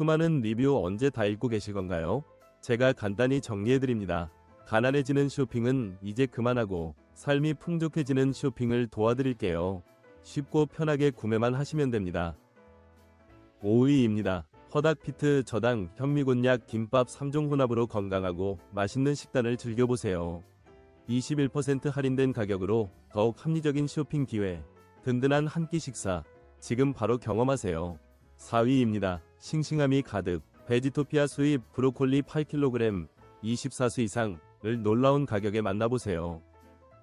수많은 리뷰 언제 다 읽고 계실 건가요? 제가 간단히 정리해드립니다. 가난해지는 쇼핑은 이제 그만하고 삶이 풍족해지는 쇼핑을 도와드릴게요. 쉽고 편하게 구매만 하시면 됩니다. 5위입니다. 허닥피트 저당 현미곤약 김밥 3종 혼합으로 건강하고 맛있는 식단을 즐겨보세요. 21% 할인된 가격으로 더욱 합리적인 쇼핑 기회, 든든한 한 끼 식사, 지금 바로 경험하세요. 4위입니다. 싱싱함이 가득, 베지토피아 수입 브로콜리 8kg, 24수 이상을 놀라운 가격에 만나보세요.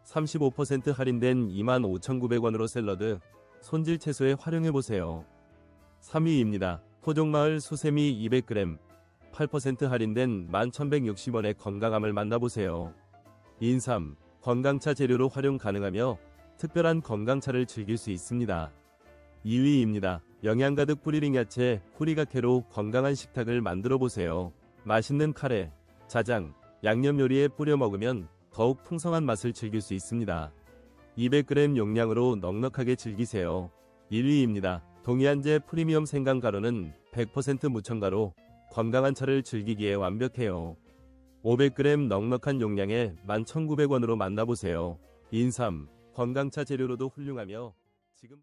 35% 할인된 25,900원으로 샐러드, 손질 채소에 활용해보세요. 3위입니다. 토종마을 수세미 200g, 8% 할인된 11,160원의 건강함을 만나보세요. 인삼, 건강차 재료로 활용 가능하며 특별한 건강차를 즐길 수 있습니다. 2위입니다. 영양 가득 뿌리링 야채 후리가케로 건강한 식탁을 만들어 보세요. 맛있는 카레, 자장, 양념 요리에 뿌려 먹으면 더욱 풍성한 맛을 즐길 수 있습니다. 200g 용량으로 넉넉하게 즐기세요. 1위입니다. 동이안제 프리미엄 생강 가루는 100% 무첨가로 건강한 차를 즐기기에 완벽해요. 500g 넉넉한 용량에 11,900원으로 만나보세요. 인삼, 건강차 재료로도 훌륭하며 지금